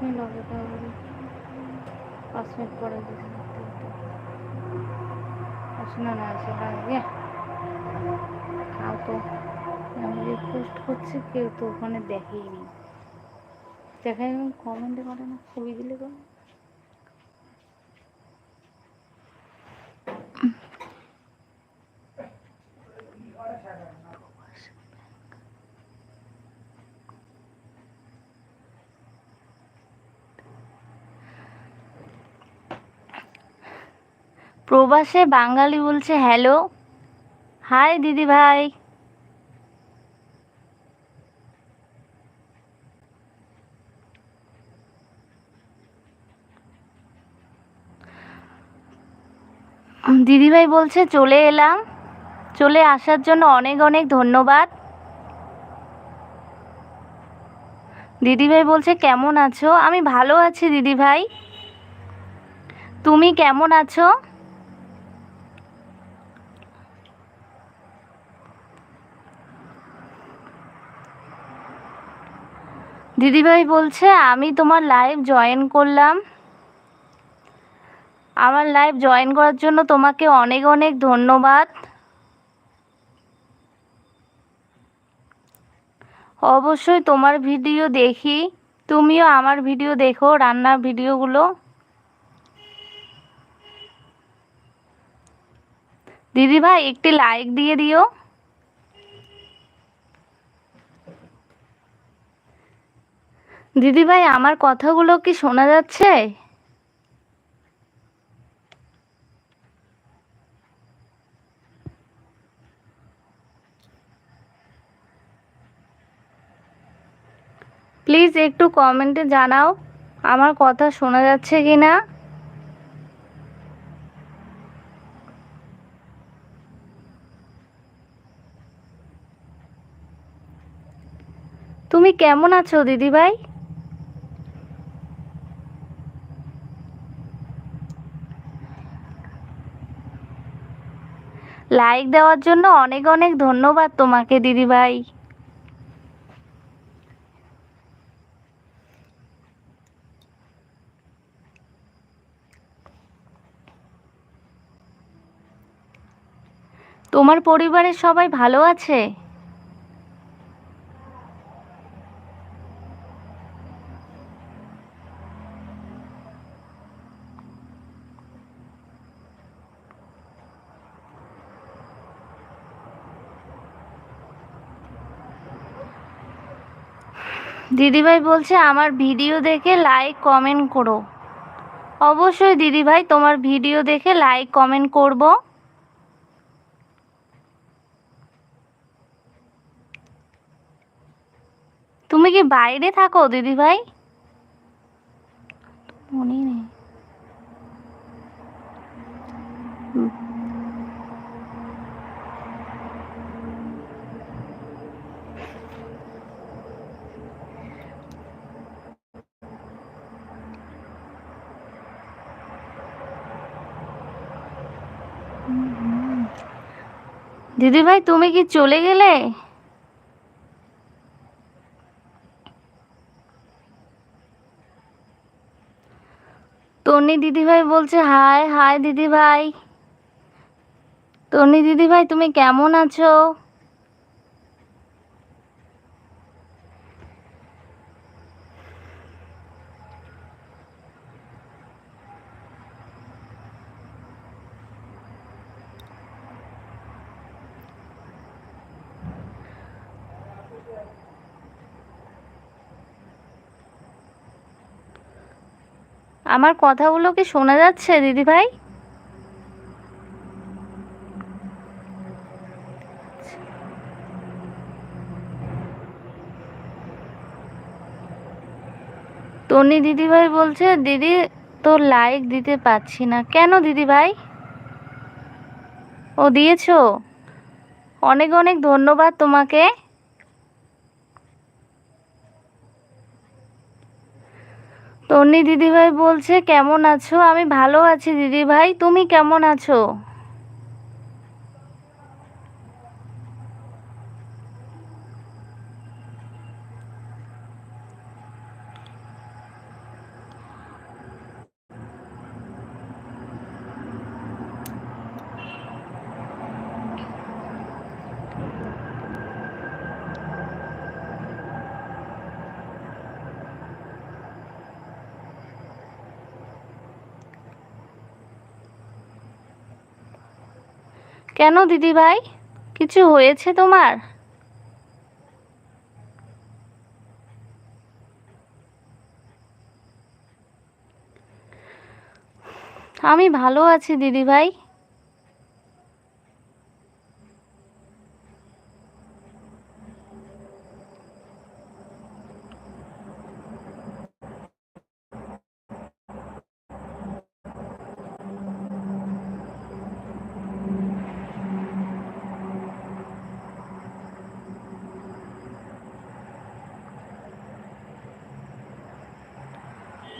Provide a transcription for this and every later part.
Minute হবে তাহলে পাঁচ মিনিট পরে আসে না না তো করছি, কেউ তো ওখানে দেখেই নি দেখাই কমেন্টে করে না, ছবি দিলে তো প্রবাসে বাঙালি বলছে হ্যালো। হাই দিদি ভাই। দিদিভাই বলছে চলে এলাম। চলে আসার জন্য অনেক অনেক ধন্যবাদ। দিদিভাই বলছে কেমন আছো? আমি ভালো আছি দিদিভাই তুমি কেমন আছো? দিদিভাই বলছে, আমি তোমার লাইভ জয়েন করলাম। আমার লাইভ জয়েন করার জন্য তোমাকে অনেক অনেক ধন্যবাদ। অবশ্যই তোমার ভিডিও দেখি। তুমিও আমার ভিডিও দেখো, রান্নার ভিডিওগুলো দিদিভাই, একটি লাইক দিয়ে দিও। দিদিভাই, আমার কথাগুলো কি শোনা যাচ্ছে? প্লিজ একটু কমেন্টে জানাও, আমার কথা শোনা যাচ্ছে কি না? তুমি কেমন আছো দিদিভাই? লাইক দেওয়ার জন্য অনেক অনেক ধন্যবাদ তোমাকে দিদিভাই। তোমার পরিবারের সবাই ভালো আছে? দিদিভাই বলছে, আমার ভিডিও দেখে লাইক কমেন্ট করো। অবশ্যই দিদিভাই, তোমার ভিডিও দেখে লাইক কমেন্ট করব। তুমি কি বাইরে থাকো দিদিভাই? মনেই নেই হুম। দিদিভাই, তুমি কি চলে গেলে? তনি দিদিভাই বলছে হাই হাই দিদিভাই। তনি দিদিভাই, তুমি কেমন আছো? আমার কথাগুলো কি শোনা যাচ্ছে দিদি দিদিভাই? তনি দিদিভাই বলছে, দিদি তো লাইক দিতে পাচ্ছি না। কেন দিদিভাই? ও দিয়েছ? অনেক অনেক ধন্যবাদ তোমাকে। তন্নি দিদিভাই বলছে কেমন আছো? আমি ভালো আছি দিদিভাই তুমি কেমন আছো? কেন দিদি ভাই কিছু হয়েছে তোমার? আমি ভালো আছি দিদি ভাই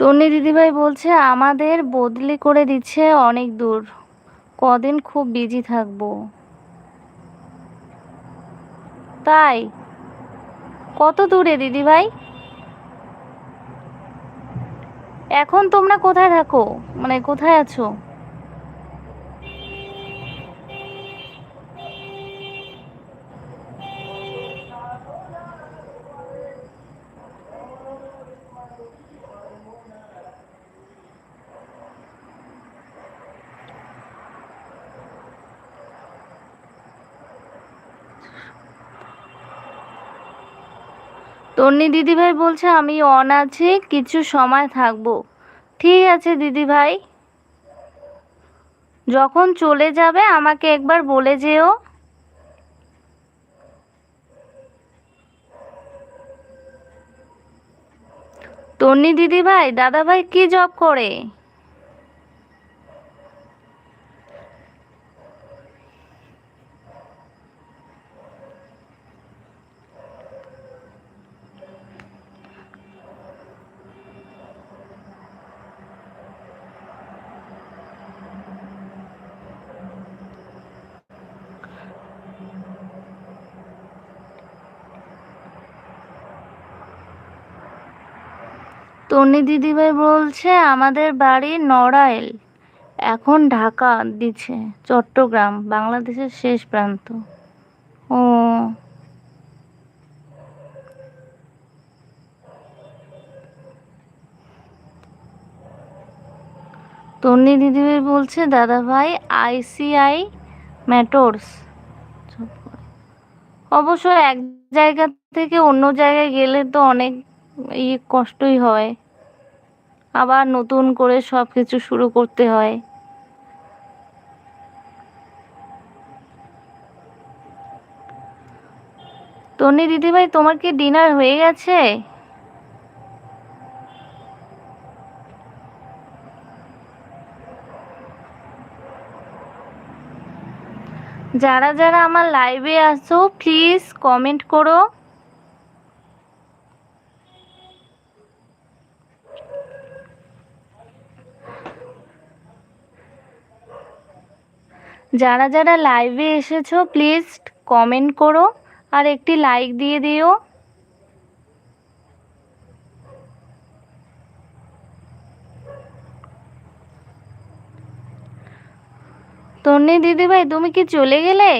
তন্নি দিদিভাই বলছে, আমাদের বদলি করে দিচ্ছে অনেক দূর। কদিন খুব বিজি থাকব। তাই? কত দূরে দিদিভাই? এখন তোমরা কোথায় থাকো? মানে কোথায় আছো? তন্নি দিদিভাই বলছে, আমি অন আছি কিছু সময় থাকব। ঠিক আছে দিদিভাই। যখন চলে যাবে, আমাকে একবার বলে যেও। তন্নি দিদিভাই, দাদাভাই, কি জব করে? তন্নি দিদিভাই বলছে, আমাদের বাড়ি নড়াইল। এখন ঢাকা দিচ্ছে, চট্টগ্রাম, বাংলাদেশের শেষ প্রান্ত। ও। তন্নি দিদিভাই বলছে, দাদা ভাই, আইসিআই ম্যাটোর্স। অবশ্য এক জায়গা থেকে অন্য জায়গায় গেলে তো অনেক ইয়ে কষ্টই হয়। আবার নতুন করে সব কিছু শুরু করতে হয়। তন্নি দিদিভাই, তোমার কি ডিনার হয়ে গেছে? যারা যারা আমার লাইভে আসো প্লিজ কমেন্ট করো। যারা যারা লাইভে এসেছ প্লিজ কমেন্ট করো আর একটি লাইক দিয়ে দিও। তন্নি দিদিভাই, তুমি কি চলে গেলে?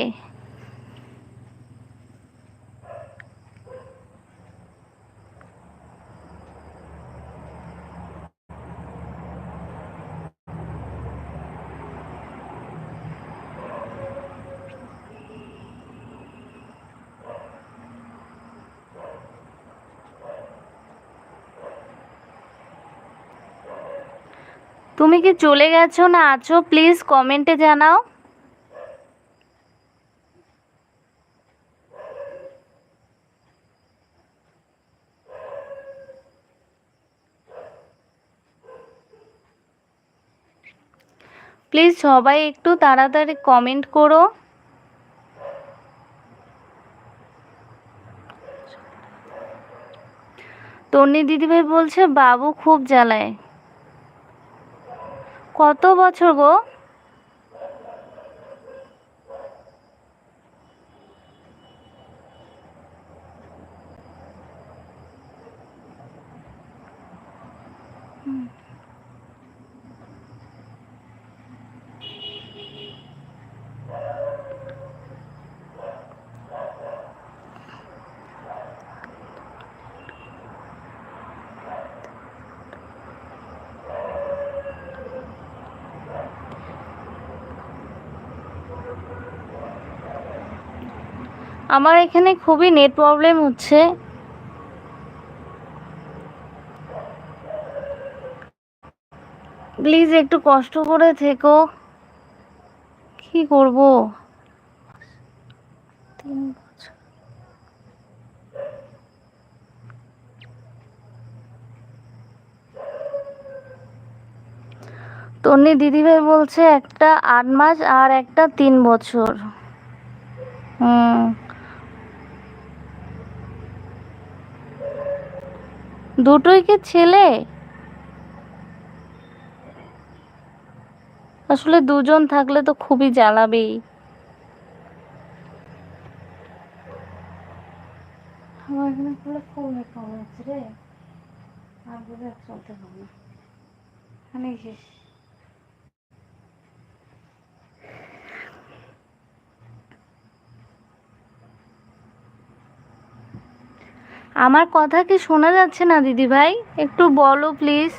তুমি কি চলে গেছো না আছো? প্লিজ কমেন্টে জানাও। প্লিজ সবাই একটু তাড়াতাড়ি কমেন্ট করো। তন্নি দিদিভাই বলছে, বাবু খুব জ্বালায়। কত বছর গো আমার এখানে খুবই নেট প্রবলেম হচ্ছে। প্লিজ একটু কষ্ট করে থেকো। কি করব? তিন তন্নি দিদিভাই বলছে, একটা আট মাস আর একটা তিন বছর। হুম। দুটোই কি ছেলে? আসলে দুজন থাকলে তো খুবই জ্বালাবেই আমার এখানে রে। আর চলতে হবে না। আমার কথা কি শোনা যাচ্ছে না দিদিভাই? একটু বলো প্লিজ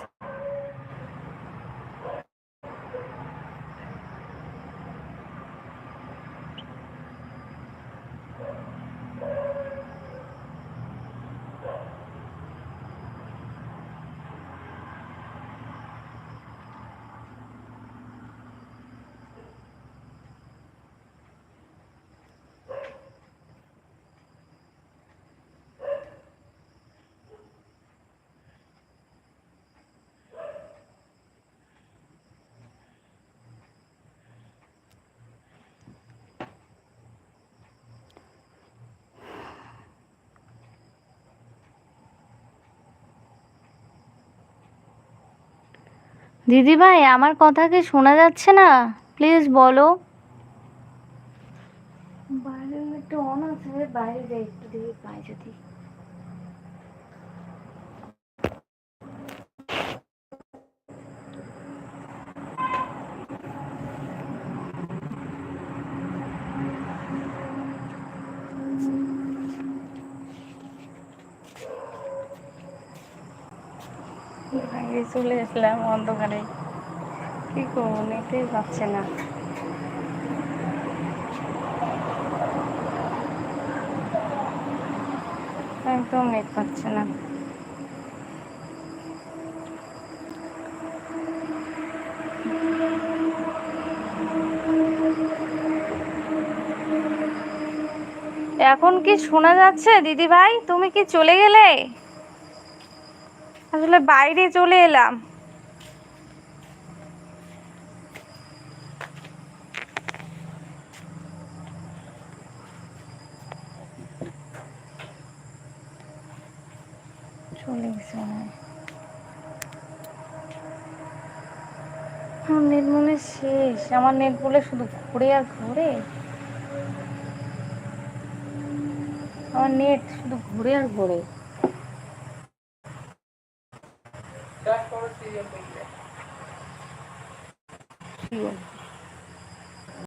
দিদি ভাই আমার কথা কি শোনা যাচ্ছে না? প্লিজ বলো। বাইরে একটু অন আছে, বাইরে যাই একটু দেখি পাই যদি চলে আসলাম অন্ধকারে। কি করব নেটেই পাচ্ছে না। একদম নেট পাচ্ছে না। এখন কি শোনা যাচ্ছে দিদি ভাই তুমি কি চলে গেলে? আসলে বাইরে চলে এলাম। চলে গেছে আমার নেট মনে শেষ। আমার নেট বলে শুধু ঘুরে আর ঘুরে। আমার নেট শুধু ঘুরে আর ঘুরে।